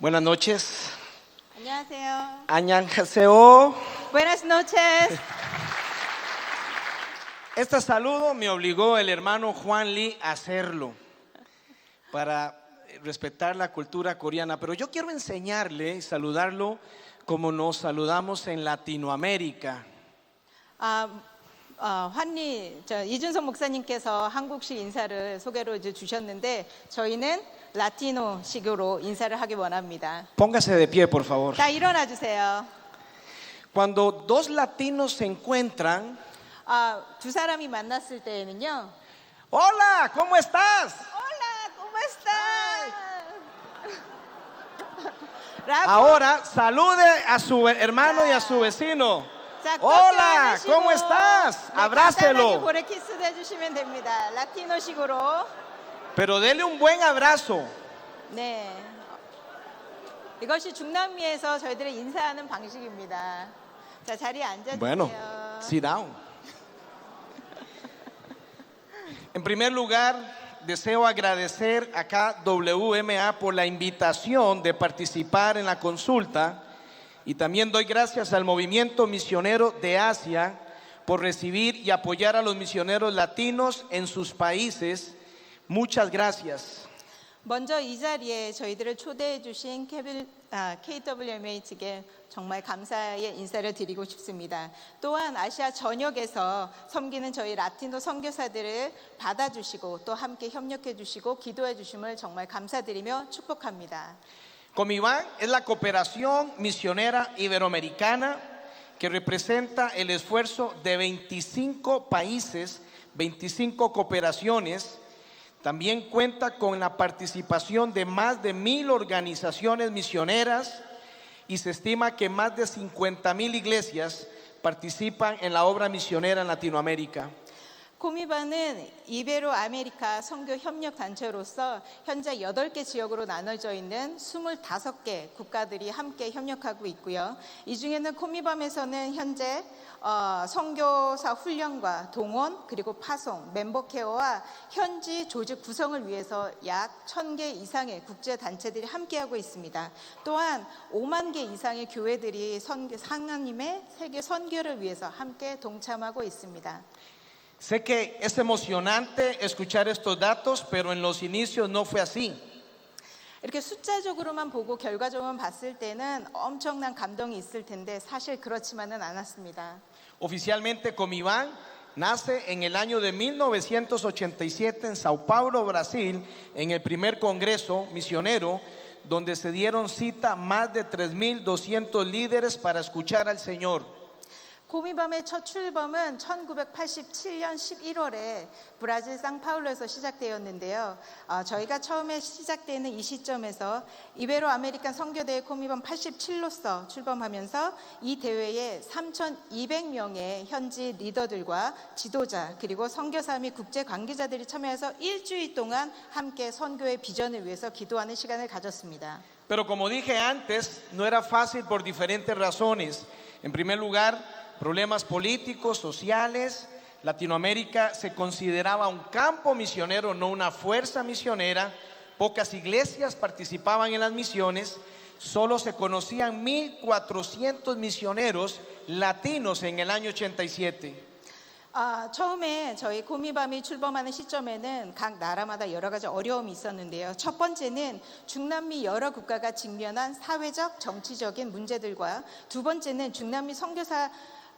Buenas noches. 안녕하세요. 안녕하세요. Buenas noches. Este saludo me obligó el hermano Juan Lee a hacerlo para respetar la cultura coreana, pero yo quiero enseñarle y saludarlo como nos saludamos en Latinoamérica. 아, 어, 환리 저 이준석 목사님께서 한국식 인사를 소개로 이제 주셨는데 저희는 라티노식으로 인사를 하기 원합니다. Póngase de pie, por favor. 자 일어나 주세요. Cuando dos latinos se encuentran, 아, 두 사람이 만났을 때에는요. hola, ¿cómo estás? Hola, ¿cómo estás? 라고 Ahora salude a su hermano y a su vecino. 자, Hola, 꺾여 ¿cómo 안으시고, estás? 네, 간단하게 Abrácelo. 고래 키스도 해주시면 됩니다. 라티노식으로. Pero dele un buen abrazo. 네. 이것이 중남미에서 저희들이 인사하는 방식입니다. 자, 자리에 앉아주세요. Bueno, sit down. En primer lugar, deseo agradecer acá WMA por la invitación de participar en la consulta y también doy gracias al movimiento misionero de Asia por recibir y apoyar a los misioneros latinos en sus países. Muchas gracias. 먼저 이 자리에 저희들을 초대해 주신 케빌, 아, KWMA 측에 정말 감사의 인사를 드리고 싶습니다. 또한 아시아 전역에서 섬기는 저희 라티노 선교사들을 받아주시고 또 함께 협력해 주시고 기도해 주심을 정말 감사드리며 축복합니다. Comiván es la cooperación misionera iberoamericana que representa el esfuerzo de 25 países, 25 cooperaciones. También cuenta con la participación de más de mil organizaciones misioneras y se estima que más de 50 mil iglesias participan en la obra misionera en Latinoamérica. 코미바는 이베로 아메리카 선교 협력 단체로서 현재 8개 지역으로 나눠져 있는 25개 국가들이 함께 협력하고 있고요. 이 중에는 코미밤에서는 현재 어, 선교사 훈련과 동원 그리고 파송, 멤버 케어와 현지 조직 구성을 위해서 약 1000개 이상의 국제 단체들이 함께하고 있습니다. 또한 5만 개 이상의 교회들이 선교, 하나님의 세계 선교를 위해서 함께 동참하고 있습니다. Sé que es emocionante escuchar estos datos, pero en los inicios no fue así. 이렇게 숫자적으로만 보고 결과적으로만 봤을 때는 엄청난 감동이 있을 텐데 사실 그렇지만은 않았습니다. Oficialmente Comiván nace en el año de 1987 en Sao Paulo, Brasil, en el primer Congreso Misionero, donde se dieron cita más de 3.200 líderes para escuchar al Señor. 고미밤의 첫 출범은 1987년 11월에 브라질 상파울로에서 시작되었는데요. 어, 저희가 처음에 시작되는 이 시점에서 이베로 아메리칸 선교대회 코미밤 87로서 출범하면서 이 대회에 3,200명의 현지 리더들과 지도자 그리고 선교사 및 국제 관계자들이 참여해서 일주일 동안 함께 선교의 비전을 위해서 기도하는 시간을 가졌습니다. Pero como dije antes, no era fácil por diferentes razones. En primer lugar, problemas políticos, sociales. Latinoamérica se consideraba un campo misionero, no una fuerza misionera. Pocas iglesias participaban en las misiones. Solo se conocían 1.400 misioneros latinos en el año 87. 아, 처음에 저희 코미밤이 출범하는 시점에는 각 나라마다 여러 가지 어려움이 있었는데요. 첫 번째는 중남미 여러 국가가 직면한 사회적, 정치적인 문제들과 두 번째는 중남미 선교사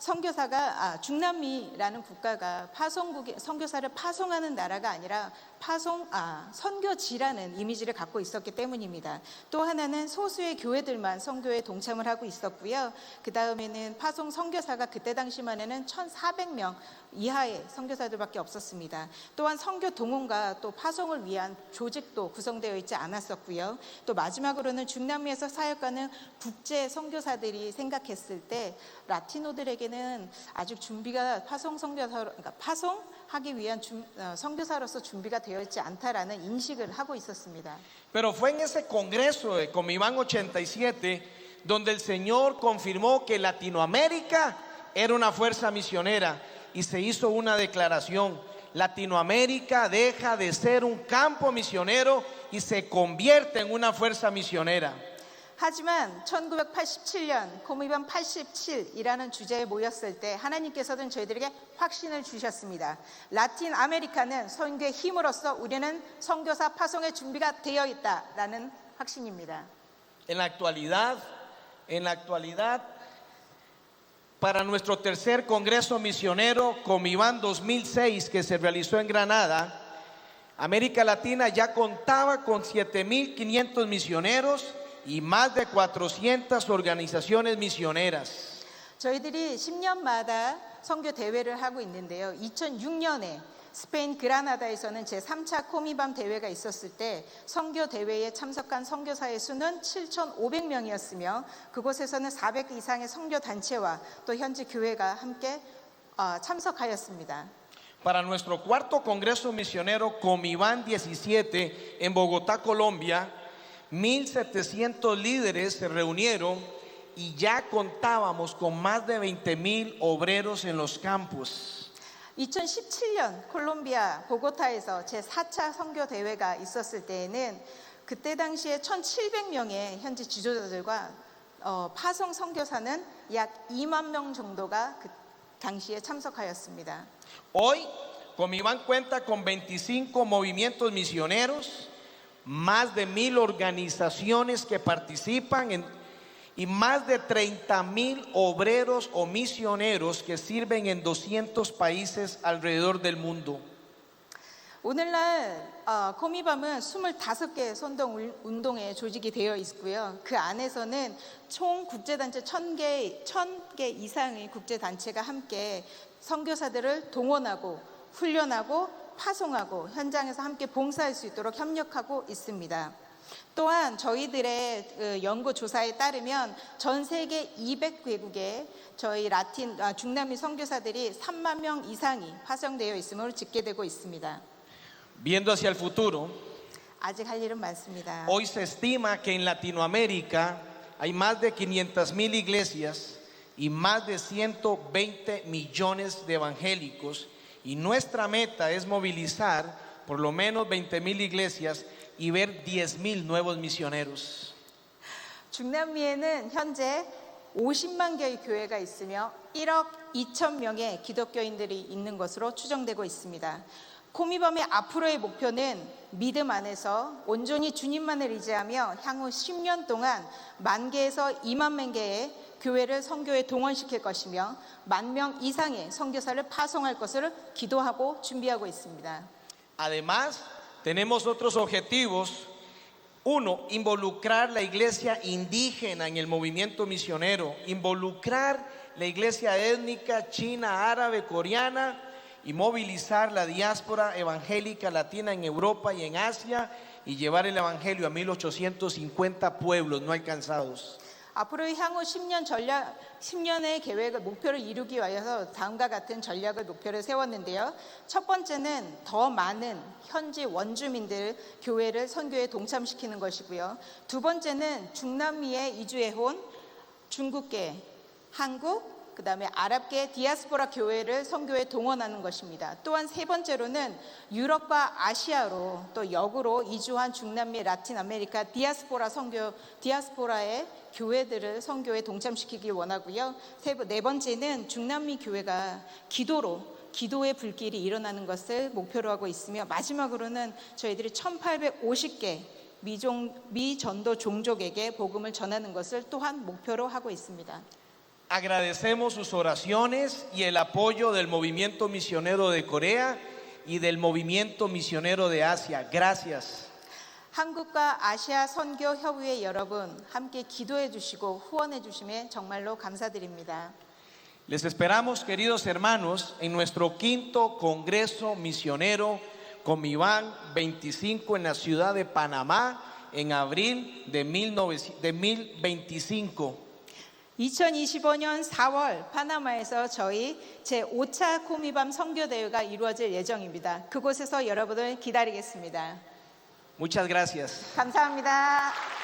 선교사가 아, 중남미라는 국가가 파송국에 선교사를 파송하는 나라가 아니라 파송 아 선교지라는 이미지를 갖고 있었기 때문입니다. 또 하나는 소수의 교회들만 선교에 동참을 하고 있었고요. 그 다음에는 파송 선교사가 그때 당시만 해는 1,400명 이하의 선교사들밖에 없었습니다. 또한 선교 동원과 또 파송을 위한 조직도 구성되어 있지 않았었고요. 또 마지막으로는 중남미에서 사역하는 국제 선교사들이 생각했을 때 라티노들에게 는 아직 준비가 파송 선교사 그러니까 파송하기 위한 준, 어, 선교사로서 준비가 되어 있지 않다라는 인식을 하고 있었습니다. Pero fue en ese congreso de Comiván 87 donde el Señor confirmó que Latinoamérica era una fuerza misionera y se hizo una declaración. Latinoamérica deja de ser un campo misionero y se convierte en una fuerza misionera. 하지만 1987년 코미반 87이라는 주제에 모였을 때 하나님께서는 저희들에게 확신을 주셨습니다. 라틴 아메리카는 선교의 힘으로써 우리는 선교사 파송의 준비가 되어 있다라는 확신입니다. En la actualidad, en la actualidad, para nuestro tercer Congreso Misionero Comiván 2006 que se realizó en Granada, América Latina ya contaba con 7.500 misioneros y más de 400 organizaciones misioneras. 저희들이 10년마다 선교 대회를 하고 있는데요. 2006년에 스페인 그라나다에서는 제 3차 코미밤 대회가 있었을 때 선교 대회에 참석한 선교사의 수는 7,500명이었으며 그곳에서는 400 이상의 선교 단체와 또 현지 교회가 함께 어, 참석하였습니다. Para nuestro cuarto Congreso Misionero Comiván 17 en Bogotá, Colombia, 1.700 líderes se reunieron y ya contábamos con más de 20.000 obreros en los campos. 2017년 콜롬비아 보고타에서 제4차 선교 대회가 있었을 때에는 그때 당시에 1,700명의 현지 지도자들과 어, 파송 선교사는 약 2만 명 정도가 그 당시에 참석하였습니다. Hoy, Comiván cuenta con 25 movimientos misioneros, Más de mil organizaciones que participan en- y más de 30 mil obreros o misioneros que sirven en 200 países alrededor del mundo. 오늘날 어, 코미밤은 25개 선동 울- 운동회 조직이 되어 있고요. 그 안에서는 총 국제단체 1000개, 1000개 이상의 국제단체가 함께 선교사들을 동원하고 훈련하고 파송하고 현장에서 함께 봉사할 수 있도록 협력하고 있습니다. 또한 저희들의 그 연구 조사에 따르면 전 세계 200개국에 저희 라틴 아, 중남미 선교사들이 3만 명 이상이 파송되어 있음을 집계되고 있습니다. Viendo hacia el futuro, 아직 할 일은 많습니다. hoy se estima que en Latinoamérica hay más de 500 mil iglesias y más de 120 millones de evangélicos y nuestra meta es movilizar por lo menos 20 mil iglesias y ver 10 mil nuevos misioneros. 중남미에는 현재 50만 개의 교회가 있으며 1억 2천 명의 기독교인들이 있는 것으로 추정되고 있습니다. 코미범의 앞으로의 목표는 믿음 안에서 온전히 주님만을 의지하며 향후 10년 동안 만 개에서 2만 명 개의 교회를 선교에 동원시킬 것이며 만 명 이상의 선교사를 파송할 것을 기도하고 준비하고 있습니다. Además, tenemos otros objetivos. Uno, involucrar la iglesia indígena en el movimiento misionero, involucrar la iglesia étnica china, árabe, coreana y movilizar la diáspora evangélica latina en Europa y en Asia y llevar el evangelio a 1850 pueblos no alcanzados. 앞으로 향후 10년 전략, 10년의 계획을 목표를 이루기 위해서 다음과 같은 전략을 목표를 세웠는데요. 첫 번째는 더 많은 현지 원주민들 교회를 선교에 동참시키는 것이고요. 두 번째는 중남미에 이주해 온 중국계, 한국, 그 다음에 아랍계 디아스포라 교회를 선교에 동원하는 것입니다. 또한 세 번째로는 유럽과 아시아로 또 역으로 이주한 중남미 라틴 아메리카 디아스포라 선교 디아스포라의 교회들을 선교에 동참시키길 원하고요. 세, 번- 네 번째는 중남미 교회가 기도로 기도의 불길이 일어나는 것을 목표로 하고 있으며 마지막으로는 저희들이 1850개 미종, 미전도 종족에게 복음을 전하는 것을 또한 목표로 하고 있습니다. Agradecemos sus oraciones y el apoyo del movimiento misionero de Corea y del movimiento misionero de Asia. Gracias. 한국과 아시아 선교 협의회 여러분 함께 기도해 주시고 후원해 주심에 정말로 감사드립니다. Les esperamos, queridos hermanos, en nuestro quinto Congreso Misionero Comiván 25 en la ciudad de Panamá en abril de, 19 de 1025. 2025년 4월 파나마에서 저희 제5차 코미밤 선교 대회가 이루어질 예정입니다. 그곳에서 여러분을 기다리겠습니다. Muchas gracias. 감사합니다.